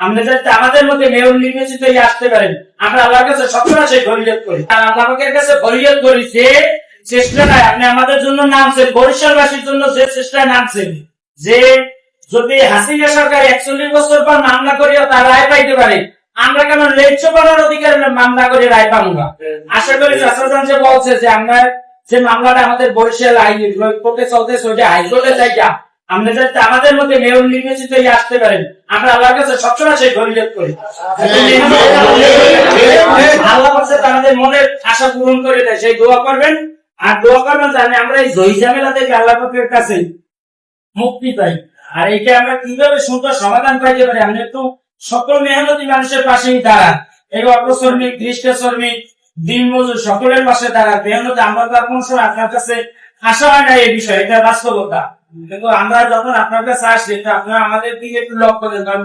আমরা যাতে আমাদের মধ্যে মেয়র নির্বাচিত হয়ে আসতে পারেন, আমরা আল্লাহর কাছে সবসময় সেই করি। আর আল্লাহের কাছে করি আপনি আমাদের জন্য নামছেন, বরিশালবাসীর জন্য নামছেন। যে যদি হাসিনা সরকার একচল্লিশ বছর পর মামলা তার রায় পাইতে পারে, আমরা কেন ন্যায্য পাওয়ার অধিকার মামলা করে রায় পাবো না? আশা করি শাসন যে বলছে যে আমরা যে মামলাটা আমাদের বরিশাল আইন কোর্টে চলতেছে হাইকোর্টে যাইয়া আমরা যাতে আমাদের মধ্যে মেয়র নির্বাচিত হয়ে আসতে পারেন আমরা আল্লাহর কাছে সবসময় সেই করি। আল্লাহ পাশে আমাদের মনের আশা পূরণ করে দেয় সেই দোয়া করবেন। আর দোয়া করবেন জানি আমরা এই জয়ী ঝামেলা থেকে আল্লাহ পাকের কাছে মুক্তি পাই। আর এটা আমরা কীভাবে সুন্দর সমাধান পাইতে পারি আমরা একটু সকল মেহনতি মানুষের পাশেই দাঁড়ান। এই অটো শ্রমিক দৃষ্ট শ্রমিক দিন মজুর সকলের পাশে দাঁড়ান। মেহনত আমরা তো কোন সময় আপনার কাছে আশা হয় না এই বিষয়ে এটা বাস্তবতা। কিন্তু আমরা যখন আপনার কাছে আসি আপনারা আমাদের দিকে একটু লক্ষ্য দেন কারণ